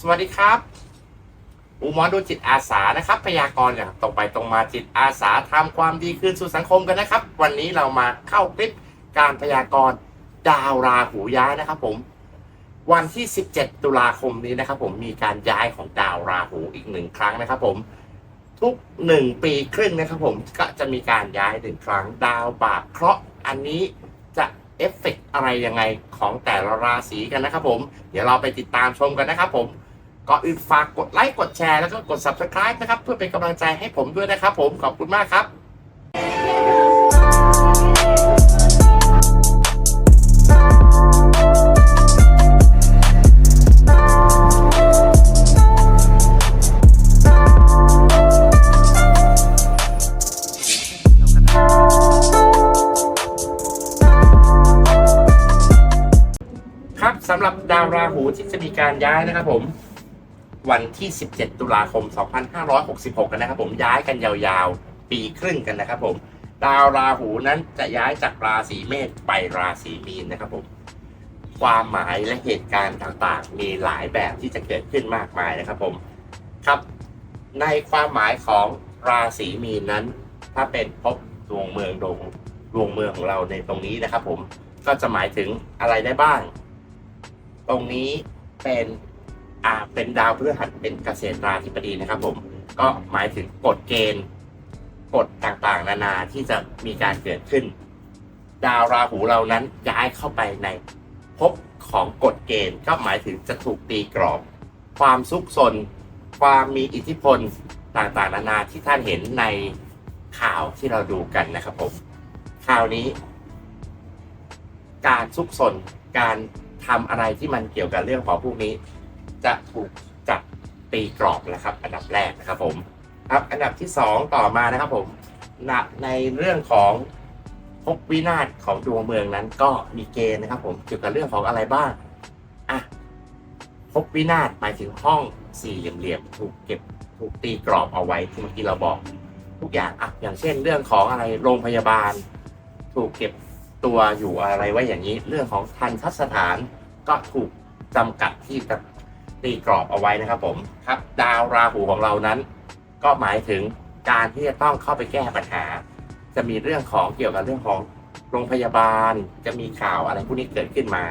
สวัสดีครับอุหมอดูจิตอาสานะครับพยากรณ์อย่างตรงไปตรงมาจิตอาสาทำความดีคืนสู่สังคมกันนะครับ วันนี้เรามาเข้าคลิปการพยากรณ์ดาวราหูย้ายนะครับ ผม วันที่ 17 ตุลาคมนี้นะครับ ผมมีการย้ายของดาวราหูอีกหนึ่งครั้งนะครับ ผมทุกหนึ่งปีครึ่งนะครับ ผมก็จะมีการย้ายหนึ่งครั้งดาวบาปเคราะห์อันนี้จะเอฟเฟกต์อะไรยังไงของแต่ละราศีกันนะครับ ผม เดี๋ยวเราไปติดตามชมกันนะครับ ผม ก่อนอื่นฝากกดไลค์กดแชร์แล้วก็กด subscribe นะครับ เพื่อเป็นกำลังใจให้ผมด้วยนะครับ ผมขอบคุณมากครับครับสำหรับดาวราหูที่จะมีการย้ายนะครับผม วันที่ 17 ตุลาคม 2566 กันนะครับผมย้ายกันยาวๆ ปีครึ่งกันนะครับผม ดาวราหูนั้นจะย้ายจากราศีเมษไปราศีมีนนะครับผม ความหมายและเหตุการณ์ต่างๆ มีหลายแบบที่จะเกิดขึ้นมากมายนะครับผมครับ ในความหมายของราศีมีนนั้น ถ้าเป็นภพดวงเมืองดวงดวงเมืองของเราในตรงนี้นะครับผมก็จะหมายถึงอะไรได้บ้าง ตรงนี้เป็น อ่าเป็นดาวพฤหัสเป็นเกษตราธิบดีนะครับ ผมก็หมายถึงกฎเกณฑ์กฎต่างๆ นานาที่จะมีการเกิดขึ้น ดาวราหูเรานั้นย้ายเข้าไปในภพของกฎเกณฑ์ก็หมายถึงจะถูกตีกรอบ ความซุกซนความมีอิทธิพลต่างๆ นานาที่ท่านเห็นในข่าวที่เราดูกันนะครับผมข่าวนี้ การซุกซนการทำอะไรที่มันเกี่ยวกับเรื่องของพวกนี้ จะถูกจับตีกรอบนะครับ อันดับแรกนะครับผมครับอันดับที่สองต่อมานะครับผมในเรื่องของภพวินาศของดวงเมืองนั้นก็มีเกณฑ์นะครับ ผมเกี่ยวกับเรื่องของอะไรบ้างอะภพวินาศหมายถึงห้องสี่เหลี่ยมๆถูกเก็บถูกตีกรอบเอาไว้ที่เมื่อกี้เราบอกทุกอย่างอะอย่างเช่น เรื่องของอะไรโรงพยาบาล ถูกเก็บตัวอยู่อะไรไว้อย่างนี้ เรื่องของทันทัศสถานก็ถูกจำกัดที่จะ ตีกรอบเอาไว้นะครับผมครับดาวราหูของเรานั้น ก็หมายถึงการที่จะต้องเข้าไปแก้ปัญหา จะมีเรื่องของเกี่ยวกับเรื่องของโรงพยาบาล จะมีข่าวอะไรพวกนี้เกิดขึ้นมา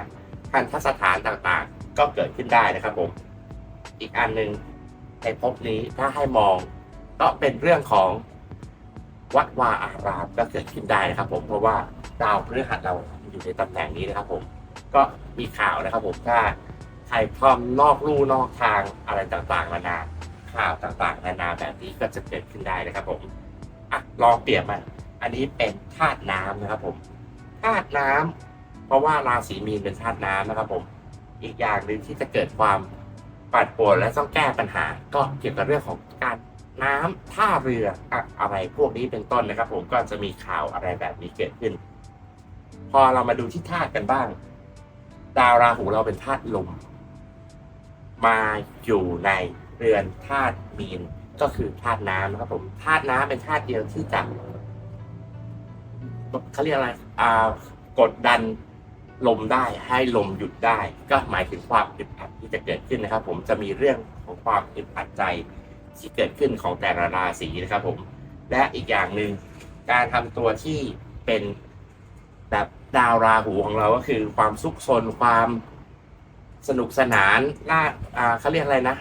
ทันทสถานต่างๆ ก็เกิดขึ้นได้นะครับผม อีกอันหนึ่งในภพนี้ถ้าให้มองก็เป็นเรื่องของวัดวาอารามก็เกิดขึ้นได้นะครับ ผมเพราะว่าดาวพฤหัสเราอยู่ในตำแหน่งนี้นะครับ ผมก็มีข่าวนะครับ ผมถ้า ใครพร้อมนอกลู่นอกทางอะไรต่างๆนานาข่าวต่างๆ นานาแบบนี้ก็จะเกิดขึ้นได้นะครับผมอะลองเปรียบมาอันนี้เป็นธาตุน้ำนะครับผมธาตุน้ำเพราะว่าราศีมีนเป็นธาตุน้ำนะครับผม อีกอย่างหนึ่งที่จะเกิดความปั่นป่วนและต้องแก้ปัญหา ก็เกี่ยวกับเรื่องของการน้ำท่าเรืออะอะไรพวกนี้เป็นต้นนะครับ ผมก็จะมีข่าวอะไรแบบนี้เกิดขึ้น พอเรามาดูที่ธาตุกันบ้าง ดาวราหูเราเป็นธาตุลม มาอยู่ในเรือนธาตุมีนก็คือธาตุน้ำนะครับผมธาตุน้ำเป็นธาตุเดียวที่จะเขาเรียกอะไรอ่ากดดันลมได้ให้ลมหยุดได้ ก็หมายถึงความอึดอัดที่จะเกิดขึ้นนะครับ ผมจะมีเรื่องของความอึดอัดใจที่เกิดขึ้นของแต่ละราศีนะครับ ผม และอีกอย่างหนึ่งการทำตัวที่เป็นแบบดาวราหูของเราก็คือความซุกซนความ สนุกสนานล่าอ่าเขาเรียกอะไรนะ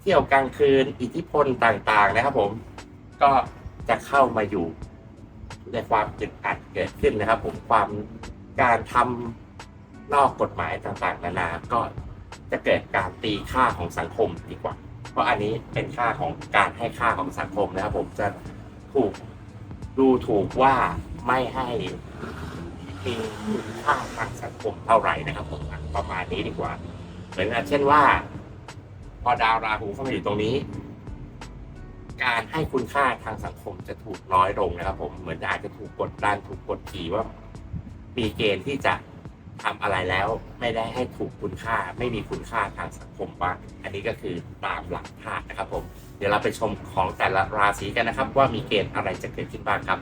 เที่ยวกลางคืนอิทธิพลต่างๆนะครับผม ก็จะเข้ามาอยู่ในความอึดอัดเกิดขึ้นนะครับ ผมความการทำนอกกฎหมายต่างๆ นานา ก็จะเกิดการตีค่าของสังคมดีกว่า เพราะอันนี้เป็นค่าของการให้ค่าของสังคมนะครับ ผมจะถูกดูถูกว่าไม่ให้มีคุณค่าทางสังคมเท่าไหร่นะครับผมประมาณนี้ดีกว่า เหมือนกับเช่นว่า พอดาวราหูเข้ามาอยู่ตรงนี้ การให้คุณค่าทางสังคมจะถูกน้อยลงนะครับ ผมเหมือนอาจจะถูกกดดันถูกกดขี่ว่า มีเกณฑ์ที่จะทำอะไรแล้วไม่ได้ให้ถูกคุณค่า ไม่มีคุณค่าทางสังคมบ้างอันนี้ก็คือตามหลักธาตุนะครับ ผม เดี๋ยวเราไปชมของแต่ละราศีกันนะครับ ว่ามีเกณฑ์อะไรจะเกิดขึ้นบ้างครับ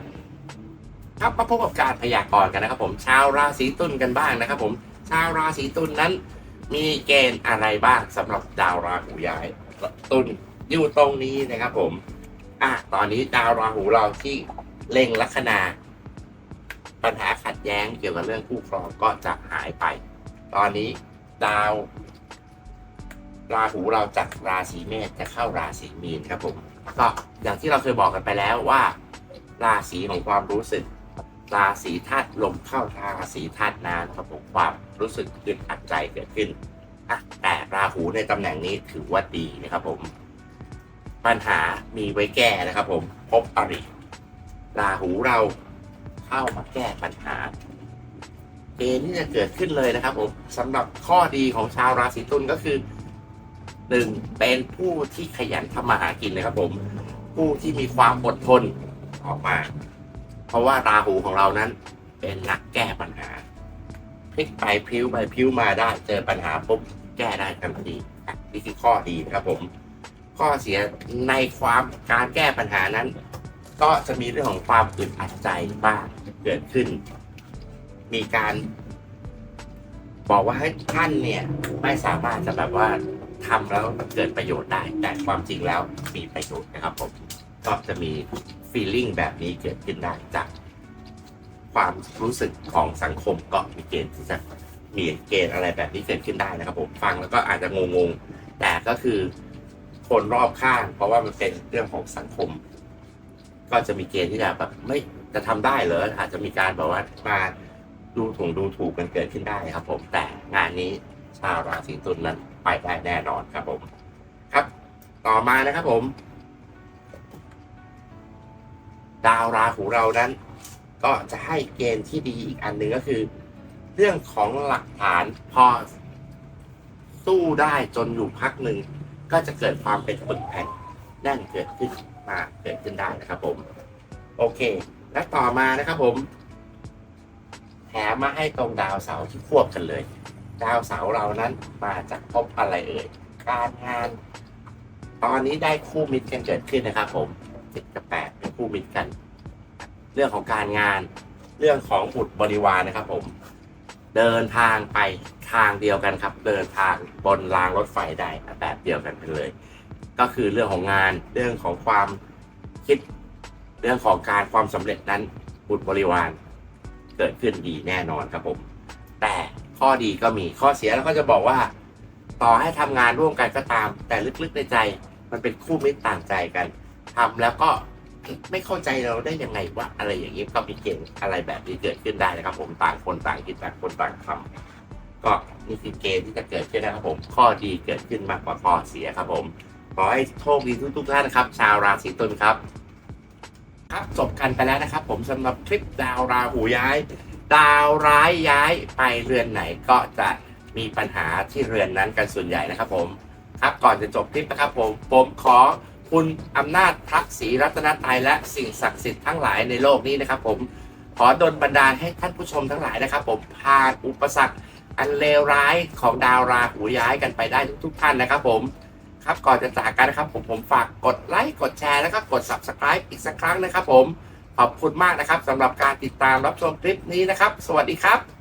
ครับมาพบกับการพยากรณ์กันนะครับ ผม ชาวราศีตุลกันบ้างนะครับ ผม ชาวราศีตุลนั้น มีเกณฑ์อะไรบ้างสำหรับดาวราหูย้ายตุนอยู่ตรงนี้นะครับผม อะตอนนี้ดาวราหูเราที่เล็งลัคนา ปัญหาขัดแย้งเกี่ยวกับเรื่องคู่ครองก็จะหายไป ตอนนี้ดาว ราหูเราจากราศีเมษจะเข้าราศีมีนครับผมก็อย่างที่เราเคยบอกกันไปแล้วว่า ราศีของความรู้สึก ราศีธาตุลมเข้าราศีธาตุน้ำครับผมความ รู้สึกอึดอัดใจเกิดขึ้นอะแต่ราหูในตำแหน่งนี้ถือว่าดีนะครับผม ปัญหามีไว้แก้นะครับผม พบอริราหูเราเข้ามาแก้ปัญหาเกณฑ์ที่จะเกิดขึ้นเลยนะครับผมสำหรับข้อดีของชาวราศีตุลก็คือหนึ่งเป็นผู้ที่ขยันทำมาหากินนะครับผม ผู้ที่มีความอดทนออกมา เพราะว่าราหูของเรานั้นเป็นนักแก้ปัญหา ลิกไปพลิ้วไปพลิ้วมาได้ เจอปัญหาปุ๊บแก้ได้ทันทีนี่คือข้อดีนะครับผม ข้อเสียในความการแก้ปัญหานั้น ก็จะมีเรื่องของความอึดอัดใจบ้างเกิดขึ้น มีการบอกว่าให้ท่านเนี่ยไม่สามารถจะแบบว่าทำแล้วเกิดประโยชน์ได้ แต่ความจริงแล้วมีประโยชน์นะครับผมก็จะมี feeling แบบนี้เกิดขึ้นได้จาก ความรู้สึกของสังคมก็มีเกณฑ์ที่จะมีเกณฑ์อะไรแบบนี้เกิดขึ้นได้นะครับผมฟังแล้วก็อาจจะงงๆ แต่ก็คือคนรอบข้าง เพราะว่ามันเป็นเรื่องของสังคม ก็จะมีเกณฑ์ที่จะแบบไม่จะทำได้เหรออาจจะมีการแบบว่ามาดูถูกดูถูกกันเกิดขึ้นได้ครับ ผมแต่งานนี้ชาวราศีตุลนั้นไปได้แน่นอนครับผมครับ ต่อมานะครับผม ดาวราหูเรานั้น ก็จะให้เกณฑ์ที่ดีอีกอันหนึ่งก็คือ เรื่องของหลักฐานพอสู้ได้จนอยู่พักหนึ่ง ก็จะเกิดความเป็นปึกแผ่นแน่นเกิดขึ้นมาเกิดขึ้นได้นะครับผม โอเค และต่อมานะครับผม แถมมาให้ตรงดาวเสาร์ที่ควบกันเลย ดาวเสาร์เรานั้นมาจากพบอะไรเอ่ยการงาน ตอนนี้ได้คู่มิตรกันเกิดขึ้นนะครับผมสิบกับแปดเป็นคู่มิตรกัน เรื่องของการงาน เรื่องของบุตรบริวารนะครับ ผม เดินทางไปทางเดียวกันครับ เดินทางบนรางรถไฟได้แบบเดียวกันไปเลย ก็คือเรื่องของงานเรื่องของความคิดเรื่องของการความสำเร็จนั้นบุตรบริวาร เกิดขึ้นดีแน่นอนครับผม แต่ข้อดีก็มีข้อเสียแล้วก็จะบอกว่า ต่อให้ทำงานร่วมกันก็ตาม แต่ลึกๆในใจ มันเป็นคู่มิตรต่างใจกันทำแล้วก็ ไม่เข้าใจเราได้ยังไงว่าอะไรอย่างนี้ก็มีเกณฑ์อะไรแบบนี้เกิดขึ้นได้นะครับ ผมต่างคนต่างคิดต่างคนต่างทำก็นี่คือเกณฑ์ที่จะเกิดขึ้นนะครับผมข้อดีเกิดขึ้นมากกว่าข้อเสียครับ ผมขอให้โชคดีทุกๆท่านนะครับ ชาวราศีตุลครับ ครับจบกันไปแล้วนะครับ ผมสำหรับคลิปดาวราหูย้าย ดาวร้ายย้ายไปเรือนไหนก็จะมีปัญหาที่เรือนนั้นกันส่วนใหญ่นะครับ ผม ครับก่อนจะจบคลิปนะครับ ผมผมขอ คุณอำนาจพระศรีรัตนตรัยและสิ่งศักดิ์สิทธิ์ทั้งหลายในโลกนี้นะครับ ผมขอดลบันดาลให้ท่านผู้ชมทั้งหลายนะครับ ผมผ่านอุปสรรคอันเลวร้ายของดาวราหูย้ายกันไปได้ทุกๆท่านนะครับ ผมครับก่อนจะจากกันนะครับ ผมผมฝากกดไลค์กดแชร์แล้วก็กด subscribe อีกสักครั้งนะครับ ผมขอบคุณมากนะครับสำหรับการติดตามรับชมคลิปนี้นะครับ สวัสดีครับ